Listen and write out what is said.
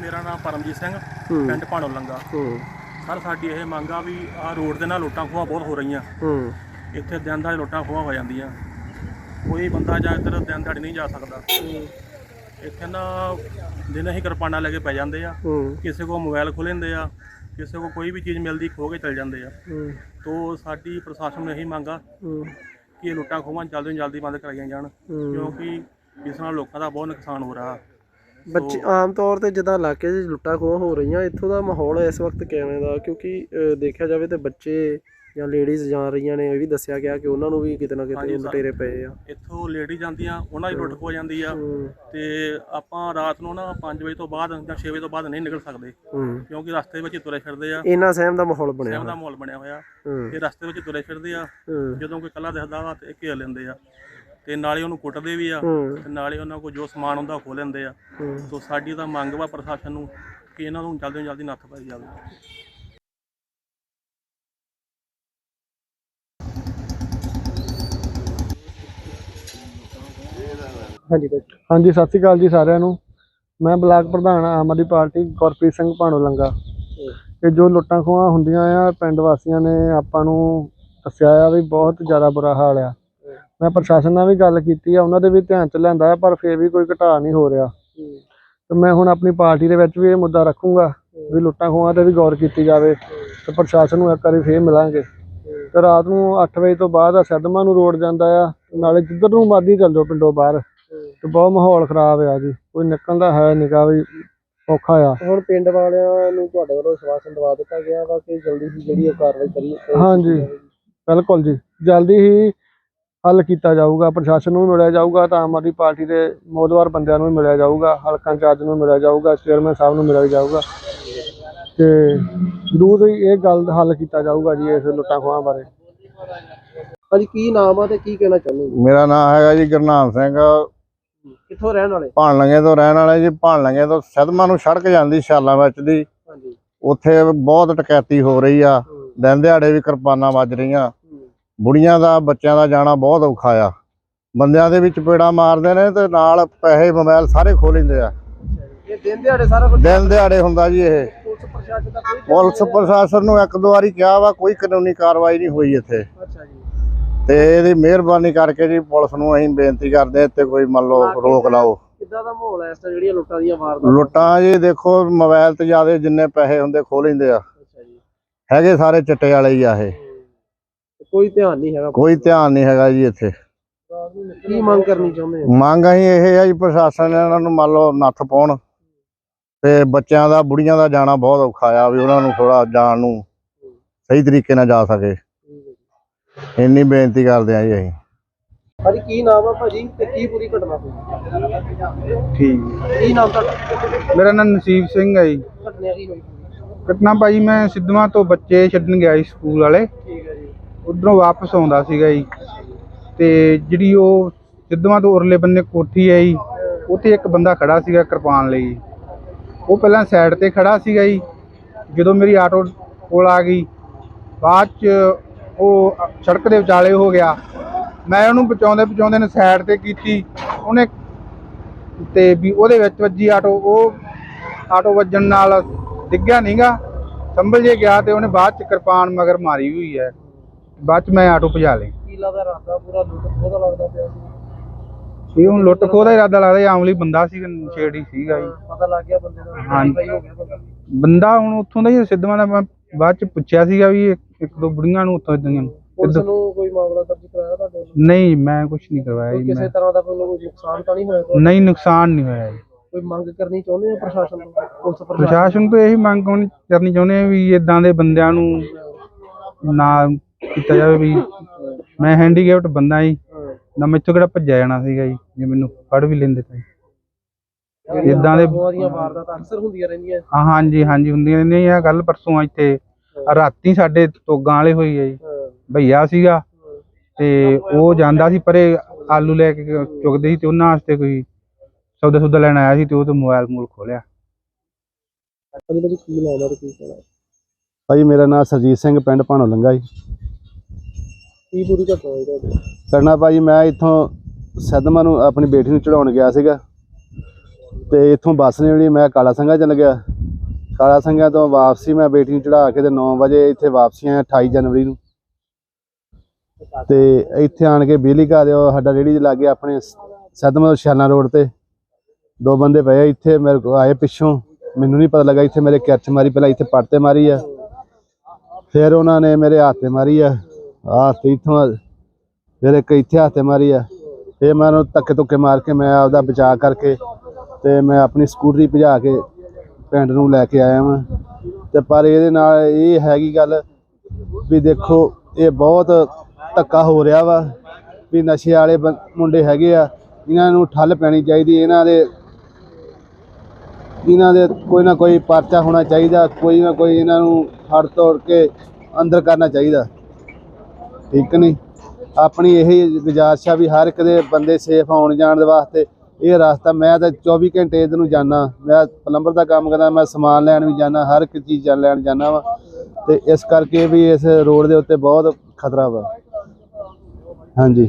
ਮੇਰਾ ਨਾਮ ਪਰਮਜੀਤ ਸਿੰਘ ਪਿੰਡ ਭਾਣੋ ਲੰਗਾ। ਸਰ ਸਾਡੀ ਇਹ ਮੰਗ ਆ ਵੀ ਆਹ ਰੋਡ ਦੇ ਨਾਲ ਲੁੱਟਾਂ ਖੋਹਾਂ ਬਹੁਤ ਹੋ ਰਹੀਆਂ। ਇੱਥੇ ਦਿਨ ਦਾ ਲੁੱਟਾਂ ਖੋਹਾਂ ਹੋ ਜਾਂਦੀਆਂ। ਕੋਈ ਬੰਦਾ ਜਾਂ ਇੱਧਰ ਦਿਨ ਦਿਹਾੜੀ ਨਹੀਂ ਜਾ ਸਕਦਾ। ਇੱਥੇ ਨਾ ਦਿਨੇ ਹੀ ਕਿਰਪਾਨਾਂ ਲੈ ਕੇ ਪੈ ਜਾਂਦੇ ਆ। ਕਿਸੇ ਕੋ ਮੋਬਾਈਲ ਖੋਹ ਲੈਂਦੇ ਆ ਕਿਸੇ ਕੋ ਕੋਈ ਵੀ ਚੀਜ਼ ਮਿਲਦੀ ਖੋ ਕੇ ਚਲ ਜਾਂਦੇ ਆ। ਤੋ ਸਾਡੀ ਪ੍ਰਸ਼ਾਸਨ ਨੂੰ ਇਹੀ ਮੰਗ ਆ ਕਿ ਇਹ ਲੁੱਟਾਂ ਖੋਹਾਂ ਜਲਦੀ ਤੋਂ ਜਲਦੀ ਬੰਦ ਕਰਾਈਆਂ ਜਾਣ। ਕਿਉਂਕਿ ਇਸ ਨਾਲ ਲੋਕਾਂ ਦਾ ਬਹੁਤ ਨੁਕਸਾਨ ਹੋ ਰਿਹਾ। ਬੱਚੇ ਆਮ ਤੌਰ ਤੇ ਜਿੱਦਾਂ ਇਲਾਕੇ 'ਚ ਲੁੱਟਾਂ ਖੋਹਾਂ ਹੋ ਰਹੀਆਂ ਇੱਥੋਂ ਦਾ ਮਾਹੌਲ ਇਸ ਵਕਤ ਕਿਵੇਂ ਦਾ? ਕਿਉਂਕਿ ਅ, ਦੇਖਿਆ ਜਾਵੇ ਤੇ ਬੱਚੇ ਜਾਂ ਲੇਡੀਜ਼ ਜਾ ਰਹੀਆਂ ਨੇ ਇਹ ਵੀ ਦੱਸਿਆ ਗਿਆ ਕਿ ਉਹਨਾਂ ਨੂੰ ਵੀ ਕਿਤੇ ਨਾ ਕਿਤੇ ਹਾਂਜੀ ਸਰ। ਲੁਟੇਰੇ ਪਏ ਆ। ਇੱਥੋਂ ਲੇਡੀ ਜਾਂਦੀਆਂ ਉਹਨਾਂ ਦੀ ਲੁੱਟ ਖੋ ਜਾਂਦੀ ਆ। ਹੂੰ। ਤੇ ਆਪਾਂ ਰਾਤ ਨੂੰ ਨਾ 5 ਵਜੇ ਤੋਂ ਬਾਅਦ ਜਾਂ 6 ਵਜੇ ਤੋਂ ਬਾਅਦ ਨਹੀਂ ਨਿਕਲ ਸਕਦੇ। ਹੂੰ। ਕਿਉਂਕਿ ਰਸਤੇ ਵਿੱਚ ਹੀ ਤੁਰੇ ਫਿਰਦੇ ਆ। ਇੰਨਾ ਸਹਿਮ ਦਾ ਮਾਹੌਲ ਬਣਿਆ ਸਹਿਮ ਦਾ ਹੋਇਆ। ਮਾਹੌਲ ਬਣਿਆ ਹੋਇਆ। ਹੂੰ। ਇਹ ਰਸਤੇ ਵਿੱਚ ਤੁਰੇ ਫਿਰਦੇ ਆ। ਹੂੰ। ਜਦੋਂ ਕੋਈ ਕੱਲਾ ਦਿਖਦਾ ਵਾ ਤੇ ਇਹ ਘੇਰ ਲੈਂਦੇ ਆ। ਤੇ ਨਾਲੇ ਉਹਨੂੰ ਕੁੱਟਦੇ ਵੀ ਆ ਤੇ ਨਾਲੇ ਉਹਨਾਂ ਕੋਲ ਜੋ ਸਮਾਨ ਹੁੰਦਾ ਖੋਹ ਲੈਂਦੇ ਆ। ਤੋਂ ਸਾਡੀ ਤਾਂ ਮੰਗ ਵਾ ਪ੍ਰਸ਼ਾਸਨ ਨੂੰ ਕਿ ਇਹਨਾਂ ਨੂੰ ਜਲਦੀ ਤੋਂ ਜਲਦੀ ਨੱਥ ਪਾਈ ਜਾਵੇ। ਹਾਂਜੀ ਬੈਠ ਹਾਂਜੀ ਸਤਿ ਸ਼੍ਰੀ ਅਕਾਲ ਜੀ ਸਾਰਿਆਂ ਨੂੰ। ਮੈਂ ਬਲਾਕ ਪ੍ਰਧਾਨ ਆਮ ਆਦਮੀ ਪਾਰਟੀ ਗੁਰਪ੍ਰੀਤ ਸਿੰਘ ਭਾਣੋ ਲੰਗਾ ਇਹ ਜੋ ਲੁੱਟਾਂ ਖੋਹਾਂ ਹੁੰਦੀਆਂ ਆ ਪਿੰਡ ਵਾਸੀਆਂ ਨੇ ਆਪਾਂ ਨੂੰ ਦੱਸਿਆ ਆ ਵੀ ਬਹੁਤ ਜ਼ਿਆਦਾ ਬੁਰਾ ਹਾਲ ਆ। ਮੈਂ ਪ੍ਰਸ਼ਾਸਨ ਨਾਲ ਵੀ ਗੱਲ ਕੀਤੀ ਆ ਉਹਨਾਂ ਦੇ ਵੀ ਧਿਆਨ ਚ ਲਿਆਂਦਾ ਪਰ ਫੇਰ ਵੀ ਕੋਈ ਘਟਾ ਨਹੀਂ ਹੋ ਰਿਹਾ। ਤੇ ਮੈਂ ਹੁਣ ਆਪਣੀ ਪਾਰਟੀ ਦੇ ਵਿੱਚ ਵੀ ਇਹ ਮੁੱਦਾ ਰੱਖੂੰਗਾ ਵੀ ਲੁੱਟਾਂ ਖੋਹਾਂ ਤੇ ਵੀ ਗੌਰ ਕੀਤੀ ਜਾਵੇ ਤੇ ਪ੍ਰਸ਼ਾਸਨ ਨੂੰ ਇੱਕ ਵਾਰੀ ਫੇਰ ਮਿਲਾਂਗੇ। ਤੇ ਰਾਤ ਨੂੰ 8 ਵਜੇ ਤੋਂ ਬਾਅਦ ਆ ਸਦਮਾ ਨੂੰ ਰੋਡ ਜਾਂਦਾ ਆ ਨਾਲੇ ਜਿੱਧਰ ਨੂੰ ਮਰਜ਼ੀ ਚੱਲ ਜਾਓ ਪਿੰਡੋਂ ਬਾਹਰ। ਤੇ ਬਹੁਤ ਮਾਹੌਲ ਖਰਾਬ ਆ ਜੀ ਕੋਈ ਨਿਕਲਦਾ ਹੈ ਨਿਕਾ ਵੀ ਔਖਾ ਆ। ਹੁਣ ਪਿੰਡ ਵਾਲਿਆਂ ਨੂੰ ਤੁਹਾਡੇ ਵੱਲੋਂ ਸਵਾਸਨ ਦਵਾ ਦਿੱਤਾ ਗਿਆ ਵਾ ਕਿ ਜਲਦੀ ਹੀ ਜਿਹੜੀ ਉਹ ਕਾਰਵਾਈ ਕਰੀ ਹਾਂਜੀ। ਬਿਲਕੁਲ ਜੀ ਜਲਦੀ ਹੀ ਹੱਲ ਕੀਤਾ ਜਾਊਗਾ ਪ੍ਰਸ਼ਾਸਨ ਨੂੰ ਵੀ ਮਿਲਿਆ ਜਾਊਗਾ ਤਾਂ ਆਮ ਆਦਮੀ ਪਾਰਟੀ ਦੇ ਮੋਦਵਾਰ ਬੰਦਿਆਂ ਨੂੰ ਮਿਲਿਆ ਜਾਊਗਾ ਹਲਕਾ ਇੰਚਾਰਜ ਨੂੰ ਮਿਲਿਆ ਜਾਊਗਾ ਚੇਅਰਮੈਨ ਸਾਹਿਬ ਨੂੰ ਮਿਲਿਆ ਜਾਊਗਾ। ਤੇ ਜ਼ਰੂਰ ਇਹ ਗੱਲ ਦਾ ਹੱਲ ਕੀਤਾ ਜਾਊਗਾ ਜੀ ਇਸ ਲੁੱਟਾਂ ਖੋਹਾਂ ਬਾਰੇ। ਹਾਂਜੀ ਕੀ ਨਾਮ ਆ ਤੇ ਕੀ ਕਹਿਣਾ ਚਾਹੁੰਦੇ ਹੋ? ਮੇਰਾ ਨਾਮ ਹੈਗਾ ਜੀ ਗੁਰਨਾਮ ਸਿੰਘ। ਕਿੱਥੋਂ ਰਹਿਣ ਵਾਲੇ? ਭਾਣਲੰਗੇ ਤੋਂ ਰਹਿਣ ਵਾਲਾ ਜੀ ਭਾਣਲੰਗੇ ਤੋਂ ਸਦਮਾ ਨੂੰ ਸੜਕ ਜਾਂਦੀ ਸ਼ਾਲਾਂ ਵਿੱਚ ਦੀ। ਹਾਂਜੀ। ਉੱਥੇ ਬਹੁਤ ਟਕੈਤੀ ਹੋ ਰਹੀ ਆ। ਦਿਨ ਦਿਹਾੜੇ ਵੀ ਕਿਰਪਾਨਾਂ ਵੱਜ ਰਹੀਆਂ। ਬੁੜੀਆਂ ਦਾ ਬੱਚਿਆਂ ਦਾ ਜਾਣਾ ਬਹੁਤ ਔਖਾ ਆ। ਬੰਦਿਆਂ ਦੇ ਵਿੱਚ ਪੇੜਾ ਮਾਰਦੇ ਨੇ ਤੇ ਨਾਲ ਪੈਸੇ ਮੋਬਾਈਲ ਸਾਰੇ ਖੋਹ ਲੈਂਦੇ ਆ। ਇਹ ਦਿਨ ਦਿਹਾੜੇ ਸਾਰਾ ਕੁਝ ਦਿਨ ਦਿਹਾੜੇ ਹੁੰਦਾ ਜੀ ਇਹ। ਪੁਲਿਸ ਪ੍ਰਸ਼ਾਸਨ ਦਾ ਕੋਈ ਪੁਲਿਸ ਪ੍ਰਸ਼ਾਸਨ ਨੂੰ ਇੱਕ ਦੋ ਵਾਰੀ ਕਿਹਾ ਵਾ ਕੋਈ ਕਾਨੂੰਨੀ ਕਾਰਵਾਈ ਨਹੀਂ ਹੋਈ ਇੱਥੇ। ਅੱਛਾ ਜੀ। ਤੇ ਇਹਦੀ ਮਿਹਰਬਾਨੀ ਕਰਕੇ ਜੀ ਪੁਲਿਸ ਨੂੰ ਅਸੀਂ ਬੇਨਤੀ ਕਰਦੇ ਇੱਥੇ ਕੋਈ ਮੰਨ ਲਓ ਰੋਕ ਲਾਓ। ਕਿੱਦਾਂ ਦਾ ਮਾਹੌਲ ਹੈ ਇਸ ਤਰ੍ਹਾਂ ਜਿਹੜੀਆਂ ਲੁੱਟਾਂ ਦੀਆਂ ਵਾਰਦਾਤਾਂ? ਲੁੱਟਾਂ ਜੀ ਦੇਖੋ ਮੋਬਾਈਲ ਤੇ ਜਿਆਦੇ ਜਿੰਨੇ ਪੈਸੇ ਹੁੰਦੇ ਖੋਹ ਲੈਂਦੇ ਆ। ਅੱਛਾ ਜੀ। ਹੈਗੇ ਸਾਰੇ ਚਿੱਟੇ ਵਾਲੇ ਹੀ ਆ ਇਹ। ਤੇ ਕੋਈ ਧਿਆਨ ਨਹੀਂ ਹੈਗਾ ਕੋਈ ਧਿਆਨ ਨਹੀਂ ਹੈਗਾ ਜੀ ਇੱਥੇ। ਕੀ ਮੰਗ ਕਰਨੀ ਚਾਹੁੰਦੇ ਹੋ? ਮੰਗ ਅਸੀਂ ਇਹ ਆ ਜੀ ਪ੍ਰਸ਼ਾਸਨ ਇਹਨਾਂ ਨੂੰ ਮੰਨ ਲਓ ਨੱਥ ਪਾਉਣ ਤੇ ਬੱਚਿਆਂ ਦਾ ਬੁੜੀਆਂ ਦਾ ਜਾਣਾ ਬਹੁਤ ਔਖਾ ਆ ਵੀ ਉਹਨਾਂ ਨੂੰ ਥੋੜਾ ਜਾਣ ਨੂੰ ਸਹੀ ਤਰੀਕੇ ਨਾਲ ਜਾ ਸਕੇ। ਇੰਨੀ ਬੇਨਤੀ ਕਰਦੇ ਆ ਜੀ ਅਸੀਂ। ਹਾਂਜੀ ਕੀ ਨਾਮ ਆ ਭਾਜੀ ਤੇ ਕੀ ਪੂਰੀ ਘਟਨਾ ਹੋਈ? ਠੀਕ। ਕੀ ਨਾਮ ਤੁਹਾਡਾ? ਮੇਰਾ ਨਾਮ ਨਸੀਬ ਸਿੰਘ ਹੈ ਜੀ। ਘਟਨਾ ਕੀ ਹੋਈ? ਘਟਨਾ ਭਾਜੀ ਮੈਂ ਸਿੱਧਵਾਂ ਤੋਂ ਬੱਚੇ ਛੱਡਣ ਗਿਆ ਸੀ ਸਕੂਲ ਵਾਲੇ। ਠੀਕ ਹੈ ਜੀ। ਉਧਰੋਂ ਵਾਪਸ ਆਉਂਦਾ ਸੀਗਾ ਜੀ। ਤੇ ਜਿਹੜੀ ਉਹ ਸਿੱਧਵਾਂ ਤੋਂ ਉਰਲੇ ਬੰਨੇ ਕੋਠੀ ਹੈ ਜੀ, ਉੱਥੇ ਇੱਕ ਬੰਦਾ ਖੜਾ ਸੀਗਾ ਕਿਰਪਾਨ ਲਈ ਉਹ ਪਹਿਲਾਂ ਸਾਈਡ ਤੇ ਖੜਾ ਸੀਗਾ ਜੀ, ਜਦੋਂ ਮੇਰੀ ਆਟੋ ਕੋਲ ਆ ਗਈ। ਬਾਅਦ ਚ ਉਹ ਸੜਕ ਦੇ ਵਿਚਾਲੇ ਹੋ ਗਿਆ। ਮੈਂ ਉਹਨੂੰ ਬਚਾਉਂਦੇ ਬਚਾਉਂਦੇ ਨੇ ਸਾਈਡ ਤੇ ਕੀਤੀ। ਉਹਨੇ ਤੇ ਵੀ ਉਹਦੇ ਵਿੱਚ ਵੱਜੀ ਆਟੋ। ਉਹ ਆਟੋ ਵੱਜਣ ਨਾਲ ਡਿੱਗਿਆ ਨਹੀਂਗਾ ਸੰਭਲ ਜੇ ਗਿਆ ਤੇ ਉਹਨੇ ਬਾਅਦ ਚ ਕਿਰਪਾਨ ਮਗਰ ਮਾਰੀ ਹੋਈ ਹੈ। ਬਾਅਦ ਚ ਮੈਂ ਆਟੋ ਭਜਾ ਲਈ ਕੀ ਲੱਗਦਾ ਰਾਤਾ ਪੂਰਾ ਲੁੱਟ ਖੋਹ ਦਾ ਲੱਗਦਾ ਪਿਆ ਸੀ। ਇਹ ਹੁਣ ਲੁੱਟ ਖੋਹ ਦਾ ਇਰਾਦਾ ਲੱਗਦਾ ਇਹ ਆਮਲੀ ਬੰਦਾ ਸੀ ਛੇੜੀ ਸੀਗਾ ਜੀ ਪਤਾ ਲੱਗ ਗਿਆ ਬੰਦੇ ਦਾ ਹਾਂਜੀ। ਭਾਈ ਹੋ ਗਿਆ ਬੰਦਾ। ਬੰਦਾ ਹੁਣ ਉੱਥੋਂ ਦਾ ਹੀ ਸਿੱਧਵਾਂ ਦਾ ਮੈਂ ਬਾਅਦ ਚ ਪੁੱਛਿਆ ਸੀਗਾ ਵੀ ਇਹ ਇੱਕ ਦੋ ਬੁੜੀਆਂ ਨੂੰ ਉੱਥੋਂ ਦੀਆਂ ਪੁਲਿਸ ਨੂੰ ਕੋਈ ਮਾਮਲਾ ਦਰਜ ਕਰਾਇਆ ਤੁਹਾਡੇ ਵੱਲੋਂ? ਨਹੀਂ ਮੈਂ ਕੁਝ ਨਹੀਂ ਕਰਵਾਇਆ ਕੋਈ ਜੀ ਕਿਸੇ ਮੈਂ। ਤਰ੍ਹਾਂ ਦਾ ਕੋਈ ਨੁਕਸਾਨ ਤਾਂ ਨਹੀਂ ਹੋਇਆ ਤੁਹਾਡਾ? ਨਹੀਂ ਨੁਕਸਾਨ ਨਹੀਂ ਹੋਇਆ ਜੀ। ਕੋਈ ਮੰਗ ਕਰਨੀ ਚਾਹੁੰਦੇ ਹੋ ਪ੍ਰਸ਼ਾਸਨ ਤੋਂ ਪੁਲਿਸ ਪ੍ਰਸ਼ਾਸਨ ਪ੍ਰਸ਼ਾਸਨ ਤੋਂ ਇਹੀ ਮੰਗ ਕਰਨੀ ਚਾਹੁੰਦੇ ਆ ਵੀ ਇਦਾਂ ਦੇ ਬੰਦਿਆਂ ਨੂੰ ਨਾ ਕੀਤਾ ਜਾਵੇ ਵੀ ਮੈਂ ਹੈਂਡੀਕੈਪਟ ਬੰਦਾ ਜੀ ਹਾਂ। ਨਾ ਮੈਥੋਂ ਕਿਹੜਾ ਭੱਜਿਆ ਜਾਣਾ ਸੀਗਾ ਜੀ ਜੇ ਮੈਨੂੰ ਫੜ ਵੀ ਲੈਂਦੇ ਤਾਂ। ਏਦਾਂ ਦੇ ਖੋਹਾਂ ਦੀਆਂ ਵਾਰਦਾਤਾਂ ਅਕਸਰ ਹੁੰਦੀਆਂ ਰਹਿੰਦੀਆਂ। ਹਾਂ ਹਾਂਜੀ ਹਾਂਜੀ ਹੁੰਦੀਆਂ ਨੇ ਇਹ ਗੱਲ ਪਰਸੋਂ ਇੱਥੇ। ਰਾਤੀ ਸਾਡੇ ਤੋਗਾਂ ਵਾਲੇ ਹੋਈ ਹੈ ਜੀ। ਹਾਂ ਭਈਆ ਸੀਗਾ ਤੇ ਉਹ ਜਾਂਦਾ ਸੀ ਪਰੇ ਆਲੂ ਲੈ ਕੇ ਚੁਗਦੇ ਸੀ ਤੇ ਉਹਨਾਂ ਵਾਸਤੇ ਕੋਈ ਸੌਦਾ ਸੁਦਾ ਲੈਣ ਆਇਆ ਸੀ ਤੇ ਉਹ ਤੋਂ ਮੋਬਾਈਲ ਮੂਲ ਖੋਲਿਆ। ਹੈ ਭਾਜੀ ਮੇਰਾ ਨਾਮ ਸਰਜੀਤ ਸਿੰਘ ਪਿੰਡ ਭਾਣੋ ਲੰਗਾ ਜੀ। ਕੀ ਪੂਰੀ ਘਟਨਾ ਹੋਈ ਤੁਹਾਡੀ? ਕਰਨਾ ਭਾਜੀ, ਮੈਂ ਇੱਥੋਂ ਸਦਮਾ ਨੂੰ ਆਪਣੀ ਬੇਟੀ ਨੂੰ ਚੜਾਉਣ ਗਿਆ ਸੀਗਾ। ਤੇ ਇੱਥੋਂ ਬੱਸ ਨੇ ਜਿਹੜੀ, ਮੈਂ ਕਾਲਾ ਸੰਘਾ ਚੱਲ ਗਿਆ। ਕਾਲਾ ਸੰਘਾ ਤੋਂ ਵਾਪਸੀ ਮੈਂ ਬੇਟੀ ਨੂੰ ਚੜਾ ਕੇ ਤੇ 9 ਵਜੇ ਇੱਥੇ ਵਾਪਸੀ ਆਇਆ 28 ਜਨਵਰੀ ਨੂੰ। ਤੇ ਇੱਥੇ ਆਣ ਕੇ ਬਿਜਲੀ ਘਰ ਦੇ ਸਾਡਾ ਰੇੜੀ ਦੇ ਲਾਗੇ ਆਪਣੇ ਸਦਮ ਸ਼ਾਨਾ ਰੋਡ ਤੇ ਦੋ ਬੰਦੇ ਪਏ ਇੱਥੇ, ਮੇਰੇ ਕੋਲ ਆਏ ਪਿੱਛੋਂ। ਮੈਨੂੰ ਨਹੀਂ ਪਤਾ ਲੱਗਾ ਇੱਥੇ ਮੇਰੇ ਕਿਰਚ ਮਾਰੀ, ਪਹਿਲਾਂ ਇੱਥੇ ਪੱਟ ਤੇ ਮਾਰੀ ਆ। ਫਿਰ ਉਹਨਾਂ ਨੇ ਮੇਰੇ ਹੱਥ ਤੇ ਮਾਰੀ ਆ। ਆਹ ਤੇ ਇੱਥੋਂ ਫਿਰ ਇੱਕ ਇੱਥੇ ਹੱਥ ਮਾਰੀ ਆ। ਫਿਰ ਮੈਂ ਉਹਨੂੰ ਧੱਕੇ ਧੁੱਕੇ ਮਾਰ ਕੇ ਮੈਂ ਆਪਦਾ ਬਚਾਅ ਕਰਕੇ ਤੇ ਮੈਂ ਆਪਣੀ ਸਕੂਟਰੀ ਭਜਾ ਕੇ ਪਿੰਡ ਨੂੰ ਲੈ ਕੇ ਆਇਆ ਵਾਂ। ਤੇ ਪਰ ਇਹਦੇ ਨਾਲ ਇਹ ਹੈਗੀ ਗੱਲ ਵੀ ਦੇਖੋ, ਇਹ ਬਹੁਤ ਧੱਕਾ ਹੋ ਰਿਹਾ ਵਾ ਵੀ ਨਸ਼ੇ ਵਾਲੇ ਬੰ- ਮੁੰਡੇ ਹੈਗੇ ਆ, ਇਹਨਾਂ ਨੂੰ ਠੱਲ ਪੈਣੀ ਚਾਹੀਦੀ, ਇਹਨਾਂ ਦੇ ਇਹਨਾਂ ਦੇ ਕੋਈ ਨਾ ਕੋਈ ਪਰਚਾ ਹੋਣਾ ਚਾਹੀਦਾ, ਕੋਈ ਨਾ ਕੋਈ ਇਹਨਾਂ ਨੂੰ ਫੜ ਤੋੜ ਕੇ ਅੰਦਰ ਕਰਨਾ ਚਾਹੀਦਾ। ਠੀਕ ਨਹੀਂ? ਆਪਣੀ ਇਹ ਗੁਜ਼ਾਰਿਸ਼ ਆ ਵੀ ਹਰ ਇੱਕ ਦੇ ਬੰਦੇ ਸੇਫ ਆਉਣ ਜਾਣ ਦੇ ਵਾਸਤੇ। ਇਹ ਰਸਤਾ ਮੈਂ ਤਾਂ 24 ਘੰਟੇ ਇਹਦੇ ਨੂੰ ਜਾਣਾ ਮੈਂ ਪਲੰਬਰ ਦਾ ਕੰਮ ਕਰਦਾ, ਮੈਂ ਸਮਾਨ ਲੈਣ ਵੀ ਜਾਣਾ ਹਰ ਇੱਕ ਚੀਜ਼ ਲੈਣ ਜਾਣਾ ਵਾ। ਤੇ ਇਸ ਕਰਕੇ ਵੀ ਇਸ ਰੋਡ ਦੇ ਉੱਤੇ ਬਹੁਤ ਖਤਰਾ ਵਾ। ਹਾਂਜੀ।